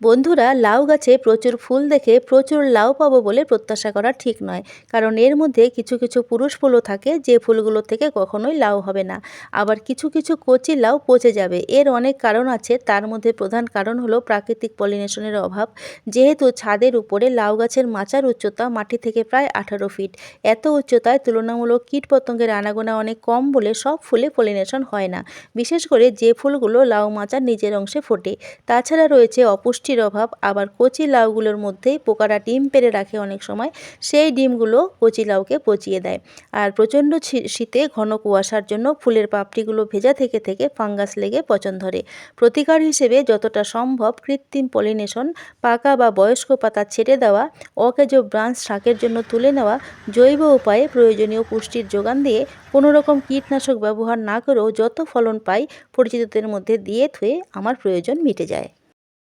বন্ধুরা, লাউ গাছে প্রচুর ফুল দেখে প্রচুর লাউ পাবো বলে প্রত্যাশা করা ঠিক নয়। কারণ এর মধ্যে কিছু কিছু পুরুষ ফুলও থাকে, যে ফুলগুলো থেকে কখনোই লাউ হবে না। আবার কিছু কিছু কচি লাউ পচে যাবে। এর অনেক কারণ আছে। তার মধ্যে প্রধান কারণ হলো প্রাকৃতিক পলিনেশনের অভাব। যেহেতু ছাদের উপরে লাউ গাছের মাচার উচ্চতা মাটি থেকে প্রায় আঠারো ফিট। এত উচ্চতায় তুলনামূলক কীটপতঙ্গের আনাগোনা অনেক কম বলে সব ফুলে পলিনেশন হয় না। বিশেষ করে যে ফুলগুলো লাউ মাচার নিজের অংশে ফোটে। তাছাড়া রয়েছে অপুষ্টির অভাব, আবার কচি লাউগুলোর মধ্যেই পোকারা ডিম পেরে রাখে অনেক সময়, সেই ডিমগুলো কচি লাউকে পচিয়ে দেয়। আর প্রচণ্ড শীতে ঘন কুয়াশার জন্য ফুলের পাপড়িগুলো ভেজা থেকে থেকে ফাঙ্গাস লেগে পচন ধরে। প্রতিকার হিসেবে যতটা সম্ভব কৃত্রিম পলিনেশন, পাকা বা বয়স্ক পাতা ছেড়ে দেওয়া, অকেজ ব্রাঞ্চ শাকের জন্য তুলে নেওয়া, জৈব উপায়ে প্রয়োজনীয় পুষ্টির যোগান দিয়ে কোনো রকম কীটনাশক ব্যবহার না করেও যত ফলন পাই, পরিচিতদের মধ্যে দিয়ে থুয়ে আমার প্রয়োজন মিটে যায়।